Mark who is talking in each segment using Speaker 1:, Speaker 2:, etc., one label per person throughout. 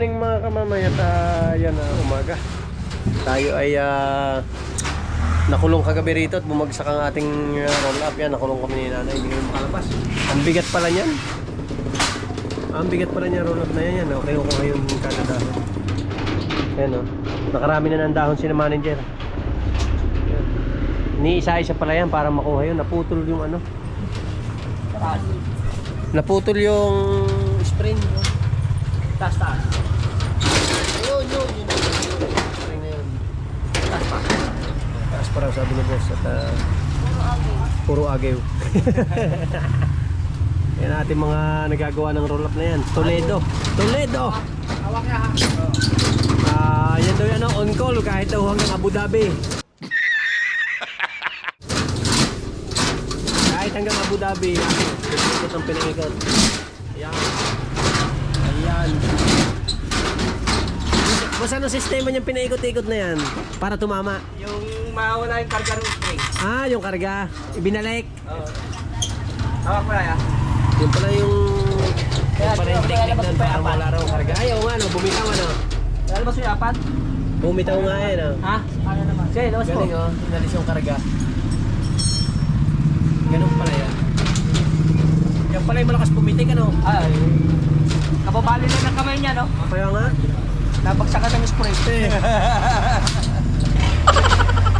Speaker 1: morning, mga kamamay at ah, yan na umaga. Tayo ay ah, nakulong kagabi rito at bumagsak ang ating ah, roll up yan. Nakulong kami ni nanay, hindi kami makalabas. Ang bigat pala niyan. Ang bigat pala niya roll up na yan. yan. Okay, okay ngayon kada dahon. Yan o. Nakarami na ng dahon si na manager. Yan. Ni isa-isa pala yan para makuha yun. Naputol yung ano. Naputol yung spring.
Speaker 2: Taas, taas.
Speaker 1: Yun, yun, yun. Spring na yun.
Speaker 2: Taas pa.
Speaker 1: Raw sabi ni boss at ah, puro agew. Yan ating mga nagagawa ng roll up na yan. Toledo. Toledo! Ah, yan daw yan oh, on call kahit daw hanggang Abu Dhabi. kahit hanggang Abu Dhabi. Ikot ang pinangikot. Ayan. Ayan. Boss, ano sistema niyang pinaikot-ikot na yan? Para tumama.
Speaker 2: Yung mawala yung karga ng spring.
Speaker 1: Ah, yung karga. Ibinalik.
Speaker 2: Oo. Hawak mo na ya.
Speaker 1: Yun pala yung...
Speaker 2: Kaya,
Speaker 1: Yung pala yung technique
Speaker 2: pa
Speaker 1: para
Speaker 2: yung
Speaker 1: wala raw karga. Ayaw nga, no? Bumitaw ano.
Speaker 2: Lalabas mo yung apat?
Speaker 1: Bumitaw nga yan, no?
Speaker 2: Ha? Ano naman? Sige, labas mo.
Speaker 1: Galing, oh. Inalis yung karga. Ganun pala yan. Yan pala yung malakas pumitik, ano?
Speaker 2: Ay. Kababali na ng kamay niya, no?
Speaker 1: Kaya nga.
Speaker 2: Nabagsakan ng spray.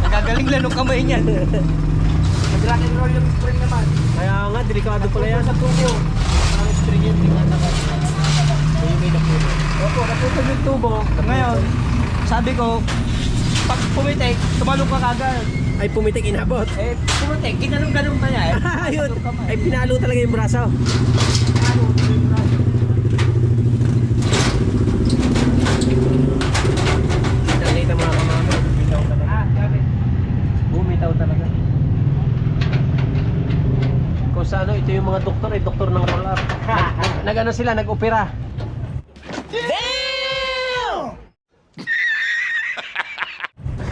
Speaker 2: Nagagaling lang ng kamay niya. Nag-rock and roll yung spring naman.
Speaker 1: Kaya nga, delikado pala yan.
Speaker 2: Sa tubo.
Speaker 1: Ang string yun, tingnan na Yung may napuno.
Speaker 2: Opo, naputol yung tubo. Ngayon, sabi ko, pag pumitik, tumalong ka kagad.
Speaker 1: Ay, pumitik, inabot.
Speaker 2: Eh, pumitik, ginanong-ganong pa niya eh.
Speaker 1: Ayun. Ay, pinalo talaga yung braso. Nakita mga kamama. Bumitaw talaga.
Speaker 2: Ah, sabi.
Speaker 1: Bumitaw talaga. Kung sa ano, ito yung mga doktor, eh, doktor ng roll up. Nag, nag ano sila, nag-opera.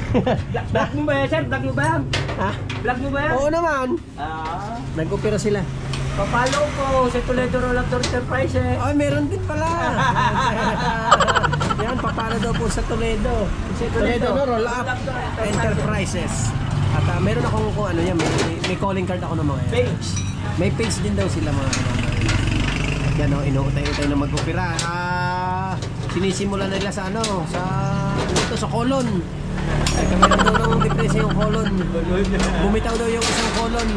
Speaker 2: Vlog mo ba yan, sir? Vlog mo ba yan?
Speaker 1: Ha?
Speaker 2: Vlog mo ba yan?
Speaker 1: Oo naman.
Speaker 2: Ah,
Speaker 1: Nag-opera sila.
Speaker 2: papalo ko sa Toledo Roll Up Enterprise eh.
Speaker 1: Ay, meron din pala. Yan, papalo daw po sa Toledo.
Speaker 2: Sa
Speaker 1: Toledo, no? Roll Up
Speaker 2: Enterprise.
Speaker 1: Enterprises. At ah, meron akong kung ano yan, may, may calling card ako ng mga yan.
Speaker 2: Page.
Speaker 1: May page din daw sila mga kamama. At yan o, inuutay-utay na mag-opera. Ah, sinisimulan na nila sa ano, sa, dito, sa colon. Ay, meron daw ng depresya yung colon. Bumitaw daw yung isang colon.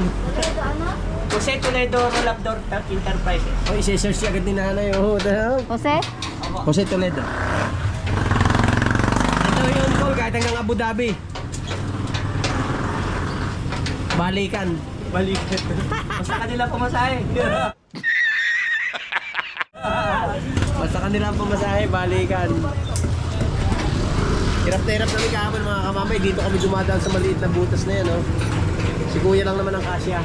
Speaker 2: Jose Toledo Up Enterprises.
Speaker 1: O, isi-search siya agad ni nanay. Oh, dahil.
Speaker 3: Jose?
Speaker 1: Jose Toledo. Ito yung call kahit hanggang Abu Dhabi. Balikan.
Speaker 2: Balik. Basta kanila pumasahe.
Speaker 1: Basta kanila ang pamasahe, balikan. Hirap na hirap namin kahapon mga kamamay. Dito kami dumadaan sa maliit na butas na yan. Oh. Si kuya lang naman ang kasya.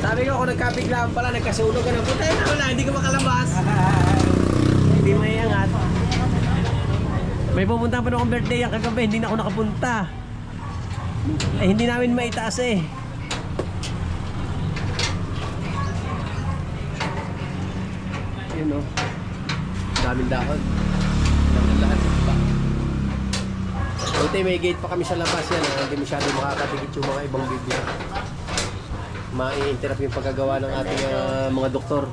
Speaker 1: Sabi ko, kung nagkabiglaan pala, nagkasunog ka na. Puta na wala, hindi ka makalabas. hindi maiangat. May pupunta pa akong birthday yung kagabi, hindi na ako nakapunta. Eh, hindi namin maitaas eh. Yun o. Daming dahon. Daming lahat. Buti may gate pa kami sa labas yan. ah. Hindi masyado makakadikit yung mga ibang bibig. Ma-interrupt yung pagkagawa ng ating ah, mga doktor.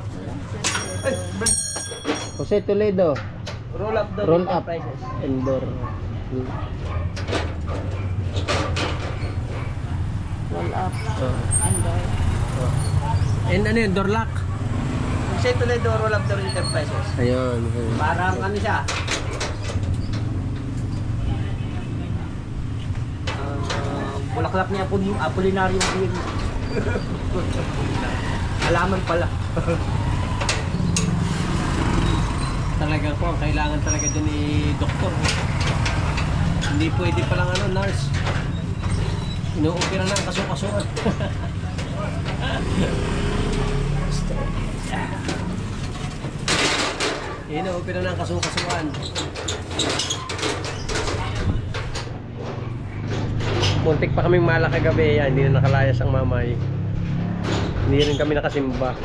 Speaker 1: Jose Toledo,
Speaker 2: Roll Up
Speaker 1: Roll Up. Endor. Hmm.
Speaker 3: Roll up.
Speaker 1: Oh.
Speaker 3: And door.
Speaker 1: Oh. And ano yun, door lock?
Speaker 2: Jose Toledo Roll Up Enterprises.
Speaker 1: Ayun. ayun.
Speaker 2: Parang ano siya? Ah, bulaklak niya po yung Apollinario Queen. Alaman pala.
Speaker 1: Talaga po, ang kailangan talaga dyan ni doktor. Hindi pwede palang ano, nurse. Inuupira na ang Yun, open na ng kasukasuan. Muntik pa kaming malaki gabi, yan. hindi na nakalayas ang mamay. Hindi rin kami nakasimba.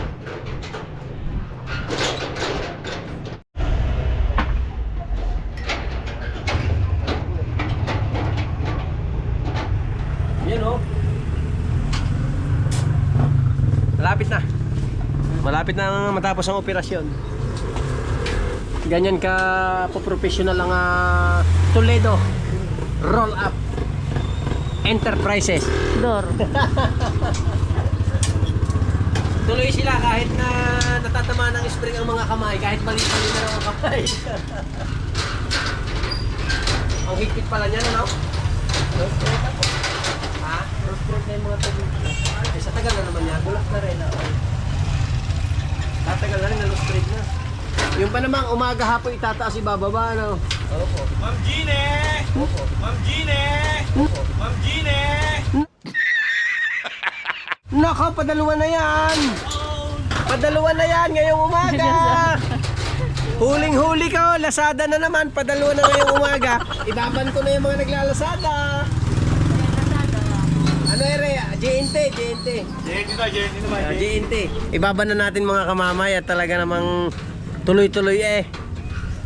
Speaker 1: Yan o. Oh. Malapit na. Malapit na matapos ang operasyon. Ganyan ka po-professional ang ah, Toledo Roll Up Enterprises.
Speaker 3: Door.
Speaker 1: Tuloy sila kahit na natatama ng spring ang mga kamay, kahit mali-mali na ang kamay. ang higpit pala niyan, ano? Ha?
Speaker 2: Frustrate na yung mga tubig.
Speaker 1: Eh, sa tagal na naman niya, bulak na rin. ah. Tatagal na rin, na-lustrate na. Yung pa namang umaga hapon itataas ibababa, ano?
Speaker 2: Opo.
Speaker 4: Ma'am Gine! Ma'am Gine! Ma'am Gine!
Speaker 1: Nako, padalawa na yan! Padalawa na yan ngayong umaga! Huling-huli ko, Lazada na naman, padalawa na ngayong umaga. Ibaban ko na yung mga naglalasada. Ano ere? JNT, JNT.
Speaker 4: Jenny na, Jenny na ba?
Speaker 1: JNT. Ibaban na natin mga kamamay at talaga namang tuloy-tuloy eh.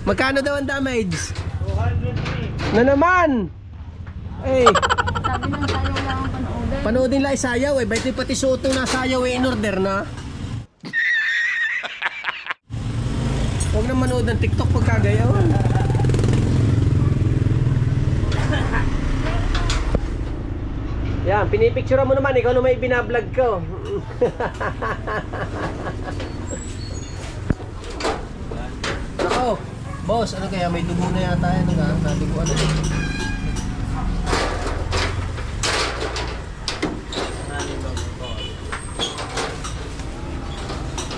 Speaker 1: Magkano daw ang damage?
Speaker 4: 203.
Speaker 1: Na naman! Eh,
Speaker 3: Sabi ng tayo lang ang panoodin.
Speaker 1: panoodin lang isayaw eh. Ba't pati soto na sayaw eh, in order na? Huwag na manood ng TikTok pagkagayaw. Yan, pinipicture mo naman, ikaw na may binablog ko. Nako, boss, ano kaya may dugo na yata yan, ano Sabi ko ano.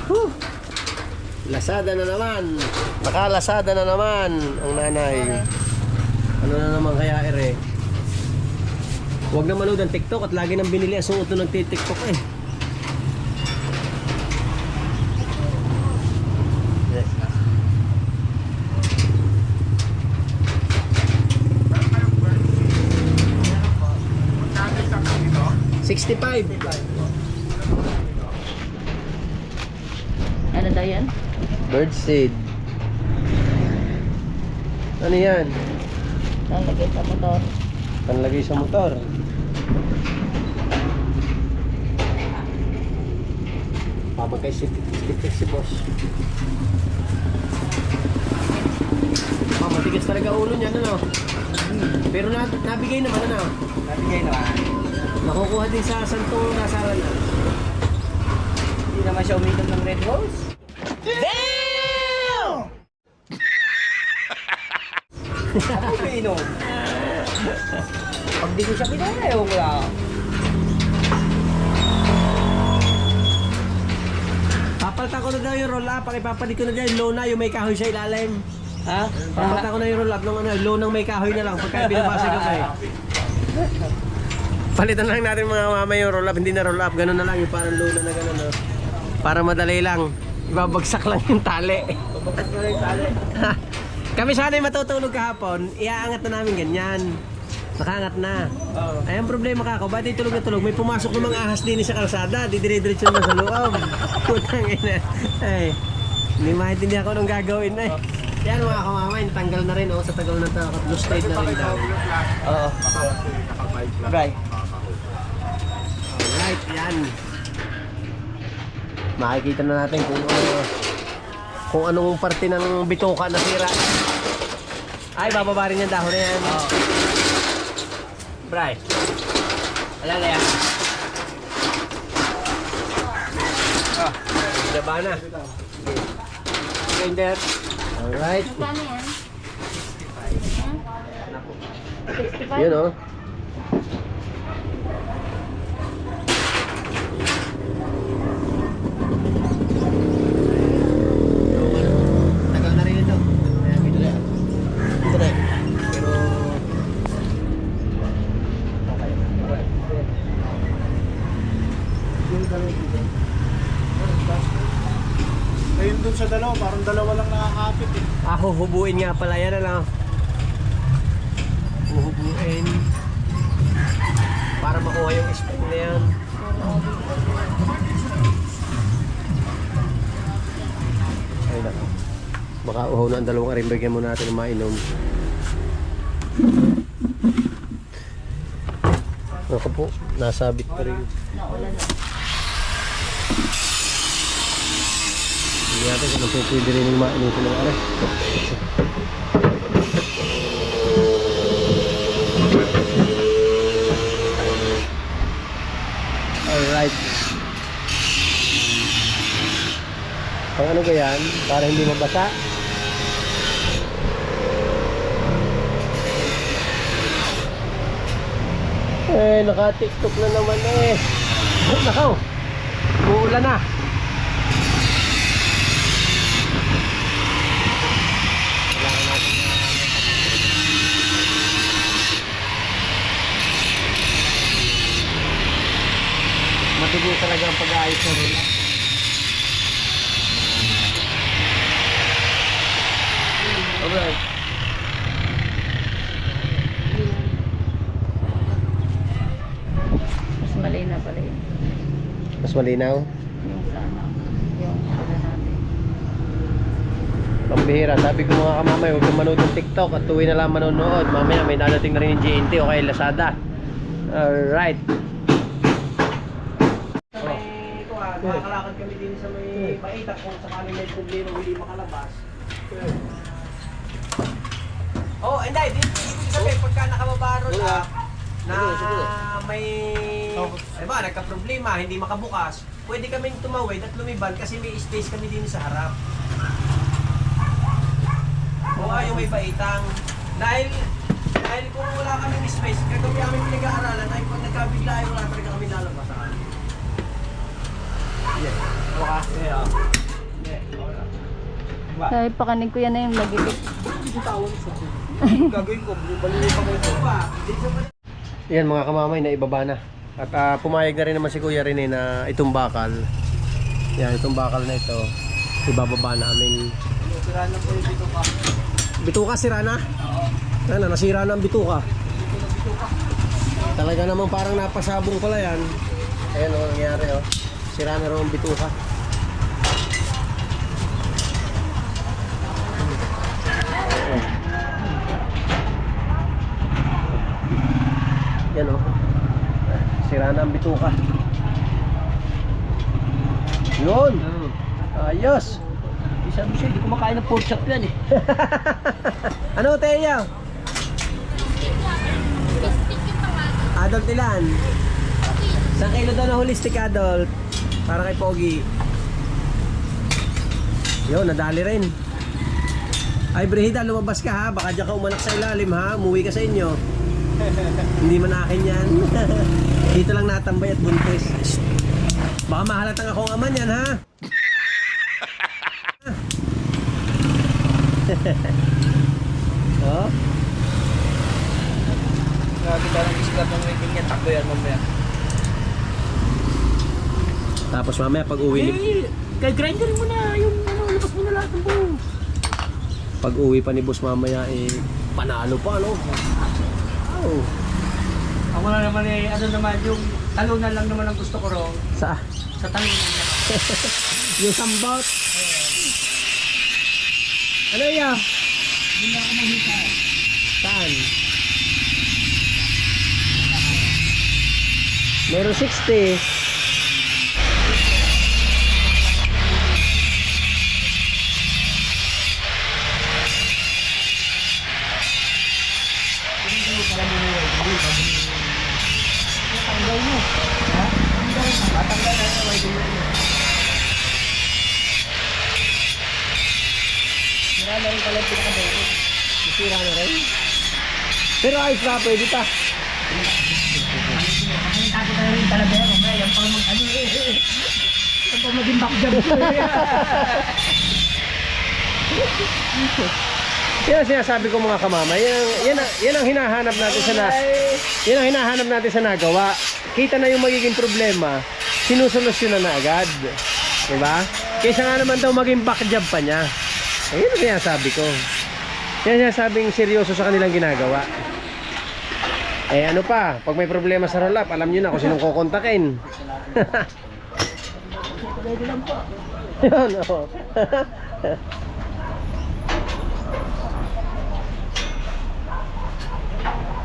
Speaker 1: Whew. Lasada na naman. Nakalasada na naman ang nanay. Ano na naman kaya ere? Huwag na manood ang TikTok at lagi nang binili ang suot ng TikTok eh. 65.
Speaker 3: Ano daw yan?
Speaker 1: Bird seed. Ano yan?
Speaker 3: Panlagay sa motor.
Speaker 1: Panlagay sa motor. Pabagay si, si, si boss. Oh, matigas talaga ulo niya, ano? Pero na, nabigay naman, ano?
Speaker 2: Nabigay naman.
Speaker 1: Nakukuha din sa santong nasaran na.
Speaker 2: Hindi naman siya uminom ng Red Rose. Damn! Ako uminom. Pag di ko siya pinaya, ewan ko lang.
Speaker 1: Papalitan ko na daw yung roll up. Pakipapalit ko na dyan. Low na yung may kahoy sa ilalim.
Speaker 2: Ha?
Speaker 1: Papalitan ko na yung roll up ng ano, low ng may kahoy na lang. Pagka binabasa ko eh. Palitan lang natin mga mama yung roll up. Hindi na roll up. Ganun na lang yung parang low na na ganun. No? Para madali lang. Ibabagsak lang yung tali.
Speaker 2: Babagsak na rin tali.
Speaker 1: Kami sana yung matutulog kahapon. Iaangat na namin ganyan. Nakaangat na.
Speaker 2: Oo.
Speaker 1: Ay, ang problema kako, ba't di tulog na tulog? May pumasok namang ahas din sa kalsada, di dire-diretso naman sa loob. Putang ina. Ay, hindi maintindihan ko nung gagawin na eh. Yan mga kamamay, tanggal na rin oh, sa tagal na ito. Blue state na rin daw.
Speaker 2: Oo. Right.
Speaker 1: Alright, yan. Makikita na natin kung ano, kung anong parte ng bituka nasira. Ay, bababa rin yung dahon na yan.
Speaker 2: Oo. Bray. Wala na yan.
Speaker 1: Ah, Baba na. Grinder. Alright.
Speaker 3: Magkano yan? Yan? 65?
Speaker 1: Yun oh.
Speaker 4: Dalawa, parang dalawa lang nakakapit eh.
Speaker 1: Ah, huhubuin nga pala yan ano. Huhubuin. Para makuha yung spring na yan. Ay nako. Baka uhaw na ang dalawang aring bigyan mo natin ng mainom. Ako po, nasabit pa rin.
Speaker 3: Naulan na.
Speaker 1: Hindi natin kung ano po pwede rin yung mainitin ng ano. Alright. Pang ano ka yan? Para hindi mabasa? Eh, naka-tiktok na naman eh. Nakaw! Uulan na. Matugo talaga ang pag-aayos ng rula. Alright.
Speaker 3: Mas malay na pala yun.
Speaker 1: Mas malinaw.
Speaker 3: Yung sana. Yung ano natin.
Speaker 1: Pambihira. Sabi ko mga kamamay, huwag kang manood ng TikTok at tuwi na lang manonood. Mamaya may nadating na rin yung GNT o kaya Lazada. Alright.
Speaker 2: Sa makakalakad kami din sa may maitak kung sakaling may problema hindi makalabas. Oh, hindi, di ibig sabihin pagka nakababa ron ah, na may ay ba, nagka-problema, hindi makabukas, pwede kaming tumawid at lumibad kasi may space kami din sa harap. O ayaw may baitang. Dahil dahil kung wala kaming space, kagabi kami pinag-aaralan ay pag nagkabigla ay wala talaga kami lalabasan. Yeah. Waka? Yeah. Yeah. Wala. Diba?
Speaker 3: Sabi pakanig ko yan na yung lagipit.
Speaker 2: Gagawin ko, baliw pa kayo. Sa
Speaker 1: Yan mga kamamay na ibaba na. At ah, pumayag na rin naman si Kuya Rene na itong bakal. Yan, itong bakal na ito. Ibababa namin.
Speaker 2: Sira lang po yung dito ka.
Speaker 1: Bituka sira na? Ano, nasira na ang bituka. Talaga naman parang napasabong pala yan. Ayan o, nangyari o. Sira na ang bituka. Yan o. Sira na ang bituka. Yun! Ayos!
Speaker 2: Sabi siya, hindi kumakain ng pork chop yan eh.
Speaker 1: Ano, Teya? Adult ilan? Isang kilo daw na holistic adult. Para kay Pogi. Yun, nadali rin. Ay, Brehida, lumabas ka ha. Baka dyan ka umanak sa ilalim ha. Umuwi ka sa inyo. Hindi man akin yan. Dito lang natambay at buntis. Baka mahalatang akong ama niyan ha. oh.
Speaker 2: Grabe ka ng isla ng waiting niya, takbo yan mamaya.
Speaker 1: Tapos mamaya pag uwi ni
Speaker 2: Eh, kay grinder mo na yung ano, labas mo na lahat ng buo.
Speaker 1: pag uwi pa ni boss mamaya eh panalo pa no. Oh.
Speaker 2: Ako na naman eh, ano naman, yung talunan lang naman ang gusto ko ro.
Speaker 1: Sa
Speaker 2: Sa talunan lang.
Speaker 1: yung sambot. Ano yan?
Speaker 2: Hindi ako mahita.
Speaker 1: Saan? Meron 60.
Speaker 2: Tanggal mo. Ha? Tatanggal na yung waiting mo. Sira na rin pala yung pinaka-direct.
Speaker 1: Nasira na rin. Pero ayos na, pwede pa.
Speaker 2: Nakita ko na rin talaga yan. Mamaya yan pang mag ano eh. Yan pang maging backjump ko eh.
Speaker 1: Yan ang sinasabi ko mga kamama. Yan, yan, yan ang hinahanap natin sa na, yan ang hinahanap natin sa nagawa. Kita na yung magiging problema, sinusolusyonan na agad. Diba? Kaysa nga naman daw maging backjob pa niya. Ayun ang sinasabi ko. Yan ang sinasabing seryoso sa kanilang ginagawa. Eh ano pa, pag may problema sa roll up, alam nyo na kung sinong kukontakin. Yun, oo.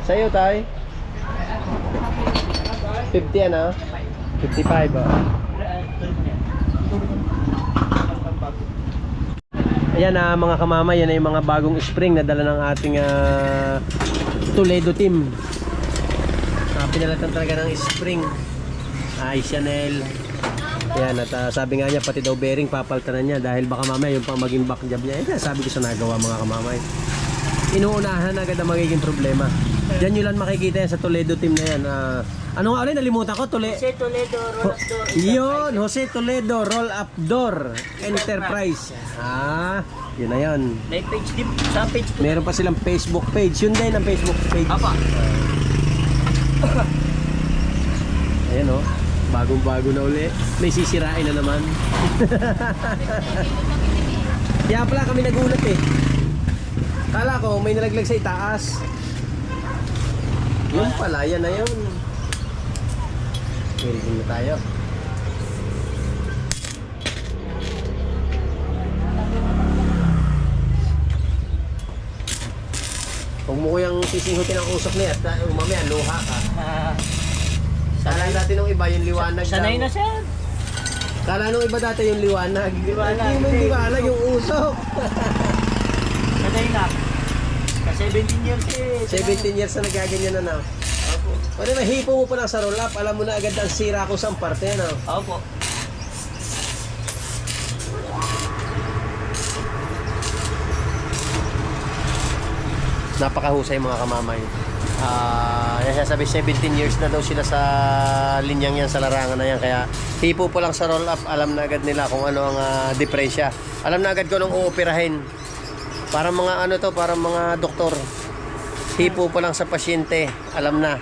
Speaker 1: Sa'yo, tay. 50 ano? 55 oh. Ayan na mga kamama, yan ay mga bagong spring na dala ng ating ah, Toledo team. Uh, pinalatan talaga ng spring. Ay, Chanel. Ayan, at ah, sabi nga niya, pati daw bearing papaltanan niya dahil baka mamaya yung pang maging back job niya. Eh, sabi ko sa nagawa mga kamamay. Inuunahan na agad ang magiging problema. Diyan nyo lang makikita yan sa Toledo team na yan. Ah, ano nga ulit? Nalimutan ko. Tole
Speaker 5: Jose Toledo, roll up door.
Speaker 1: yun, Jose Toledo Roll Up Door Enterprise. Ah, yun na yun.
Speaker 5: May page din, sa page ko.
Speaker 1: Meron pa silang Facebook page. Yun din ang Facebook page.
Speaker 5: Apa.
Speaker 1: Ayan oh. Bagong-bago na uli. May sisirain na naman. Kaya pala kami nagulat eh. Kala ko may nalaglag sa itaas. Yun pala, yan na yun. Welding na tayo. Huwag mo ko yung sisihutin ang usok niya at uh, mamaya luha ka.
Speaker 5: Ah,
Speaker 1: Kala natin nung iba yung liwanag
Speaker 5: sanay
Speaker 1: daw.
Speaker 5: na siya.
Speaker 1: Kala nung iba dati yung liwanag.
Speaker 5: Liwanag,
Speaker 1: Hindi mo yung
Speaker 5: hindi.
Speaker 1: liwanag, yung usok.
Speaker 5: Sanay na. Kasi 17 years eh.
Speaker 1: 17 years na nagaganyan na na.
Speaker 5: Opo.
Speaker 1: Pwede na hipo mo pa lang sa roll up, alam mo na agad ang sira kung saan parte no?
Speaker 5: Opo.
Speaker 1: Napakahusay mga kamamay. Ah, uh, sabi 17 years na daw sila sa linyang yan sa larangan na yan kaya hipo po lang sa roll up alam na agad nila kung ano ang ah, diferensya alam na agad ko nung uoperahin para mga ano to para mga doktor hipo po lang sa pasyente alam na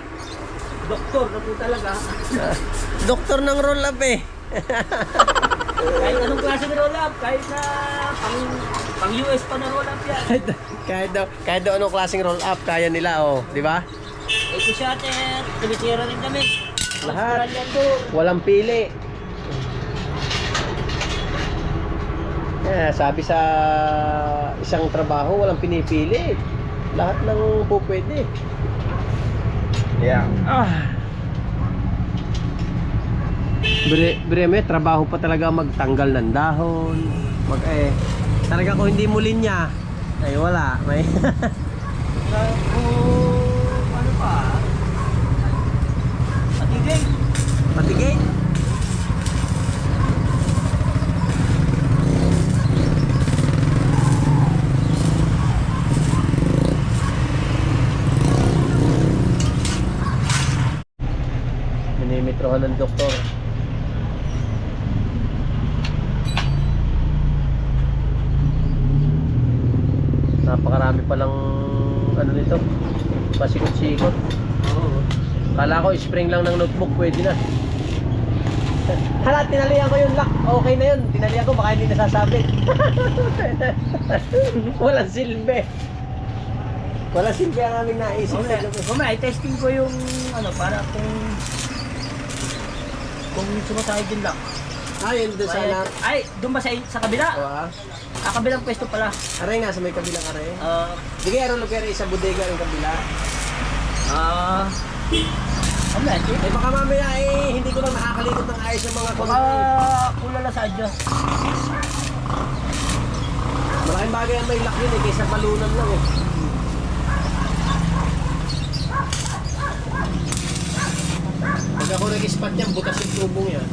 Speaker 5: Doktor na po talaga.
Speaker 1: doktor ng roll up eh
Speaker 5: kahit anong klase ng roll up, kahit na pang, pang US pa na roll up yan.
Speaker 1: kahit, kahit daw kahit daw anong klaseng roll up kaya nila oh di ba
Speaker 5: Ito siya at tumitira rin kami.
Speaker 1: Lahat. Walang pili Eh, sabi sa isang trabaho walang pinipili. Lahat ng po pwede. Yeah. Ah. Bre, breme, trabaho pa talaga magtanggal ng dahon. Mag eh talaga kung hindi mo linya ay wala. May
Speaker 5: Ako, ano pa? Patigay.
Speaker 1: patigay Minimitrohan ng doktor. Napakarami palang ano nito. Pasikot-sikot.
Speaker 5: Oo.
Speaker 1: Kala ko spring lang ng notebook pwede na. Hala, tinalihan ko yung lock. Okay na yun. Tinalihan ko baka hindi nasasabit. Walang silbi. Walang silbi ang aming naisip.
Speaker 5: Mamaya, mamaya, i-testing ko yung ano, para kung kung sumasahid din lang.
Speaker 1: Ah, yun doon sa anak.
Speaker 5: ay, doon ba sa, sa kabila?
Speaker 1: O ah.
Speaker 5: Ah, kabilang pwesto pala.
Speaker 1: Aray nga, sa may kabilang aray.
Speaker 5: Ah,
Speaker 1: Di kaya rin lugar sa bodega ng kabila.
Speaker 5: ah, mamaya, eh,
Speaker 1: baka mamaya eh, hindi ko lang nakakalikot ng ayos yung mga
Speaker 5: baka
Speaker 1: kumakain.
Speaker 5: kulala sa adyo.
Speaker 1: Malaking bagay ang may lock yun eh, kaysa balunan lang eh. Pag ako nag-spot yan, butas yung tubong yan.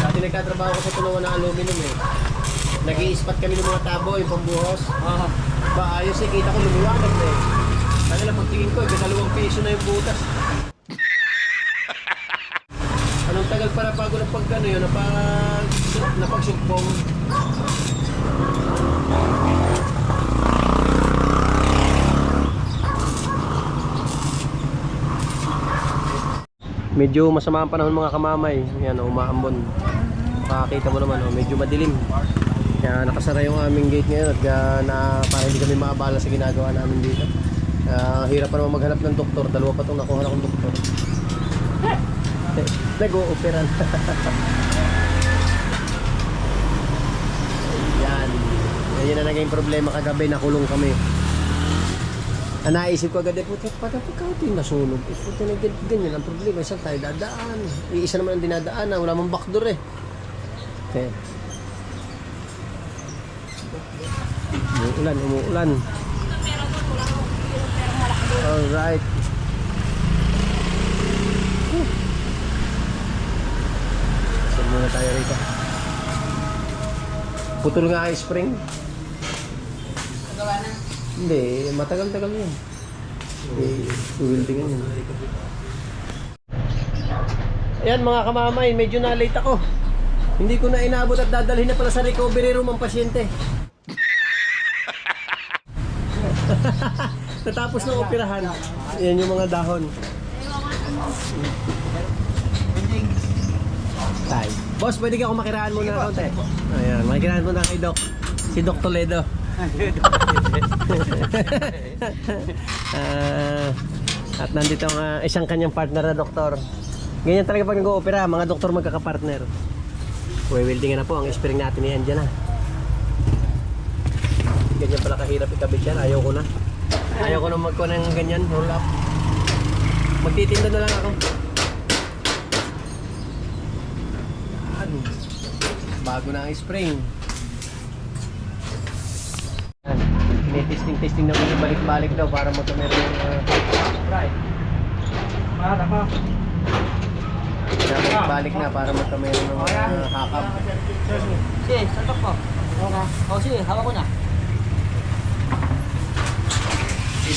Speaker 1: Dati nagkatrabaho ko sa tulungan ng aluminum eh. nag spot kami ng mga tabo, yung pambuhos.
Speaker 5: Ah,
Speaker 1: Ba, ayos eh, kita ko lumiwanag na eh. Kaya lang pagtingin ko, eh, kasalawang piso na yung butas. Anong tagal para bago na pag ano yun, napag, napagsugpong. Medyo masama ang panahon mga kamamay. Yan, oh, umaambon. Makakita mo naman, oh, medyo madilim. Kaya nakasara yung aming gate ngayon at uh, na, para hindi kami maabala sa ginagawa namin dito. Ah, hirap pa naman maghanap ng doktor. Dalawa pa itong nakuha na akong doktor. Nag-o-opera na. Yan. Yan na naging problema kagabi. Nakulong kami. Ang naisip ko agad, eh, puti, paano pagka ito yung nasunog? Eh, puti na ganyan, ang problema. Saan tayo dadaan? Iisa naman ang dinadaan, wala mong backdoor eh. Okay. Umuulan, umuulan. Alright. Saan muna tayo rito? Putol nga ang spring. Hindi, matagal-tagal yun. Wieldingan yun. Ayan mga kamamay, medyo na-late ako. Hindi ko na inabot at dadalhin na pala sa recovery room ang pasyente. Natapos ng operahan. Yan yung mga dahon. Tay. Boss, pwede ka ako makiraan muna ng konti. Ayan, makikiraan muna kay Doc. Si Doc Toledo. Ah, at nandito ang ah, isang kanyang partner na doktor. Ganyan talaga pag nag-oopera, mga doktor magkakapartner. Welding na po ang spring natin ni Andiyan na. Ganyan pala kahirap ikabit yan. Ayaw ko na. Ayaw ko na magkuha ng ganyan, roll up. Magtitinda na lang ako. Yan. Bago na ang spring. Yan. Tinitesting-testing na ulit balik-balik daw para magkamera yung uh, right.
Speaker 4: Para ka.
Speaker 1: Balik na para magkamera ng uh, hakap.
Speaker 5: Sige, santok ko. O sige, hawak ko na.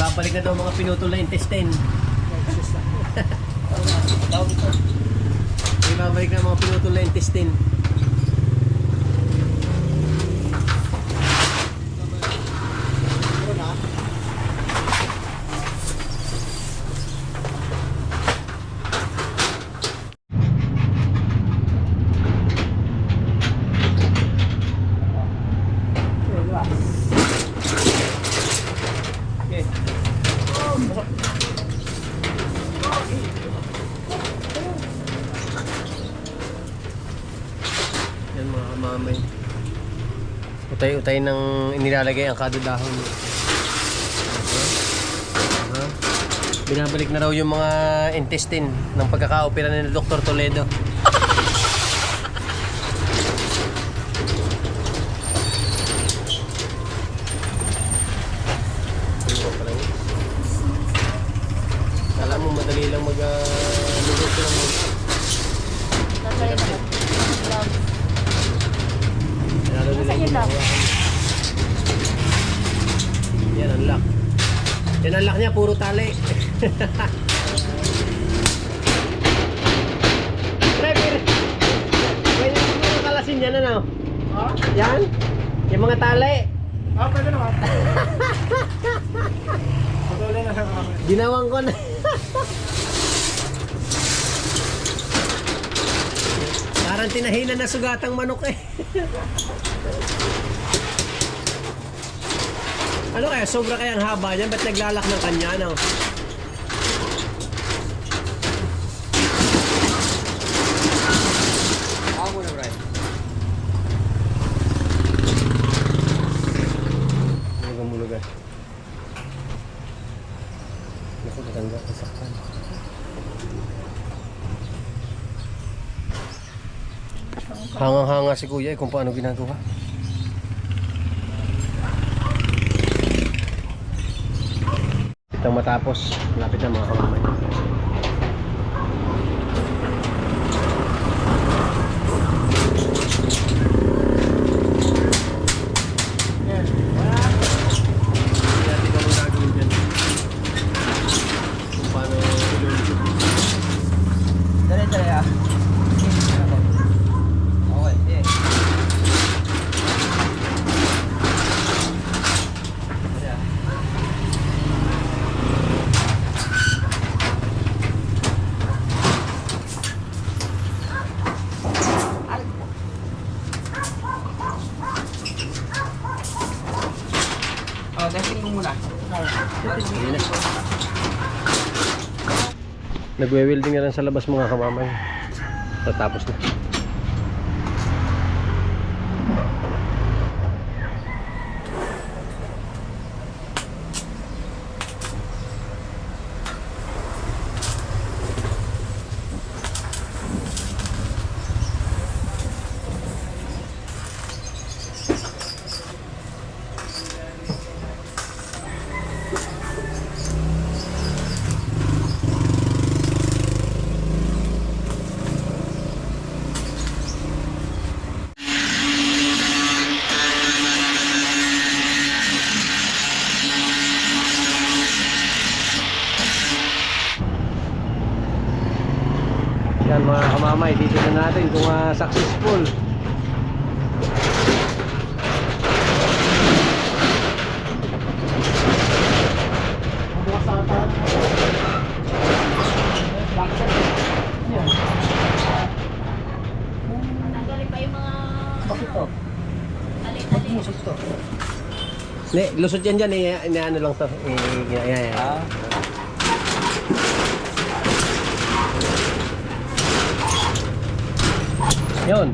Speaker 1: Ibabalik na daw mga pinutol na intestine. Ibabalik na mga pinutol na intestine. Okay. Yan mga kamamay. Utay-utay ng inilalagay ang kada dahon. Aha. Binabalik na raw yung mga intestine ng pagkakaopera ni Dr. Toledo. Ano pa lang yun? Kala mo madali lang mag uh, negosyo lang mo.
Speaker 3: Tatay na. Love.
Speaker 1: Lalo nila
Speaker 3: Nasaan yung lock?
Speaker 1: hawakan. Yan ang lock. Yan ang lock niya, puro tali. Pre, pre. Pwede mo mga kalasin yan, ano?
Speaker 4: Ha?
Speaker 1: Yan? Yung mga tali.
Speaker 4: Ah, pwede naman. Patuloy na lang kami.
Speaker 1: Ginawang ko na. Parang tinahinan na sugatang manok eh. ano kaya? Sobra kayang haba niyan? Ba't naglalak ng kanya? Ano? Hangang-hanga si kuya eh kung paano ginagawa. Itang matapos, lapit na mga kamamay. Hindi natin kung anong gagawin dyan. Kung paano ilulusot.
Speaker 5: Dali-dali ah. Okay, sige. Dali ah. Oh, testing mo muna.
Speaker 1: Hindi na. Nagwe-welding na lang sa labas mga kamamay. Tatapos na. Yan mga kamamay, dito na natin kung ah, successful.
Speaker 4: Bukas ata.
Speaker 3: Tanggalin pa yung mga...
Speaker 5: To?
Speaker 3: Alin-alin.
Speaker 5: Musok to.
Speaker 1: Ne, lusot yan dyan, eh, eh, ano lang to. Eh, yan, yan, yan.
Speaker 5: Ah.
Speaker 1: Yun.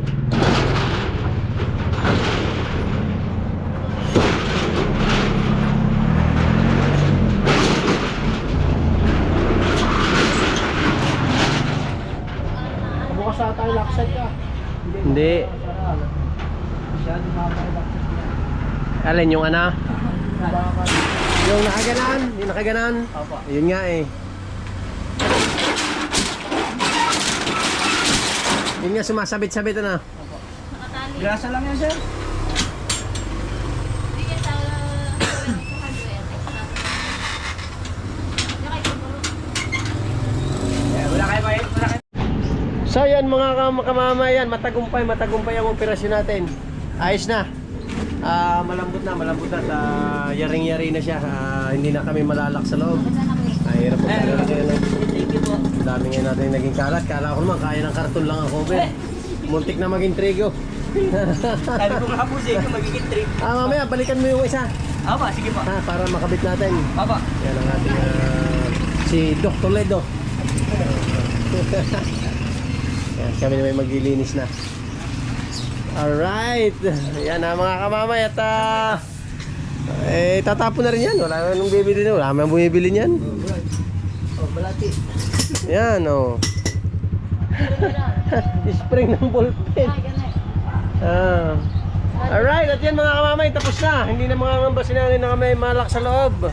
Speaker 4: Bukas ata yung lockside ka.
Speaker 1: Hindi. Alin yung ana?
Speaker 4: Baka
Speaker 1: Yung nakaganaan, yung nakaganaan.
Speaker 5: Opo.
Speaker 1: Yun nga eh. Yun nga sumasabit-sabit ano.
Speaker 3: Nakatali.
Speaker 5: Grasa lang yan, sir. Eh.
Speaker 1: So yan mga kam- kamamayan, matagumpay, matagumpay ang operasyon natin. Ayos na. Ah, malambot na, malambot na. Ah, yaring-yari na siya. Ah, hindi na kami malalak sa loob. Ay, hirap po
Speaker 5: Eh,
Speaker 1: talaga kayo. no?
Speaker 5: thank you po.
Speaker 1: Ang dami ngayon natin naging kalat. Kala ko naman, kaya ng karton lang ang cover. Muntik na maging trigo.
Speaker 5: Sabi ko nga po sa inyo, magiging trip.
Speaker 1: Ah, mamaya, balikan mo yung isa.
Speaker 5: Aba, sige po.
Speaker 1: Ha, para makabit natin.
Speaker 5: Aba.
Speaker 1: Yan ang ating ah, si Doc Toledo. Yan, kami na may maglilinis na. Alright. Yan na mga kamamay at ah, eh, tatapon na rin yan. Wala nang bibili na. Wala nang bumibili niyan.
Speaker 5: Oh, balati.
Speaker 1: Yan, oh. Spring ng ballpen. Ah. Alright, at yan mga kamamay, tapos na. Hindi na mga ngamba sinanay na kami malak sa loob.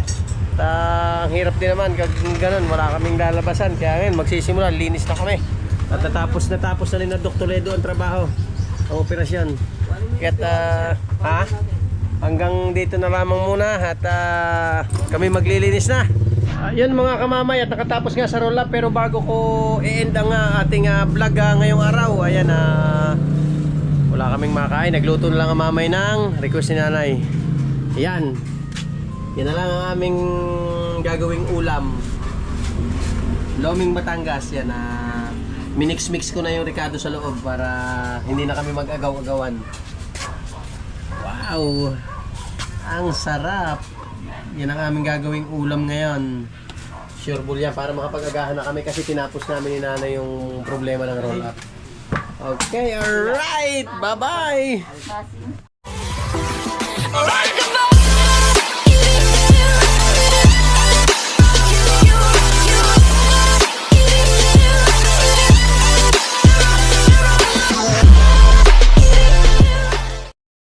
Speaker 1: At ang hirap din naman, kag ganun, wala kaming lalabasan. Kaya ngayon, magsisimula, linis na kami. At natapos na tapos na rin na Dr. Ledo ang trabaho, ang operasyon. Kaya, ah, ha? Hanggang dito na lamang muna at ah, kami maglilinis na. Yun mga kamamay at nakatapos nga sa roll up pero bago ko i-end ang ah, ating ah, vlog ah, ngayong araw ayan ah wala kaming makain. Nagluto na lang ang mamay ng request ni nanay. Yan yan na lang ang aming gagawing ulam. Loming Batangas yan ah minix-mix ko na yung Ricardo sa loob para hindi na kami mag-agaw-agawan. Wow! Ang sarap yan ang aming gagawing ulam ngayon. Sure bull yan para makapag-agahan na kami kasi tinapos namin ni Nana yung problema ng roll up. Okay, alright! Bye-bye!
Speaker 3: Alright!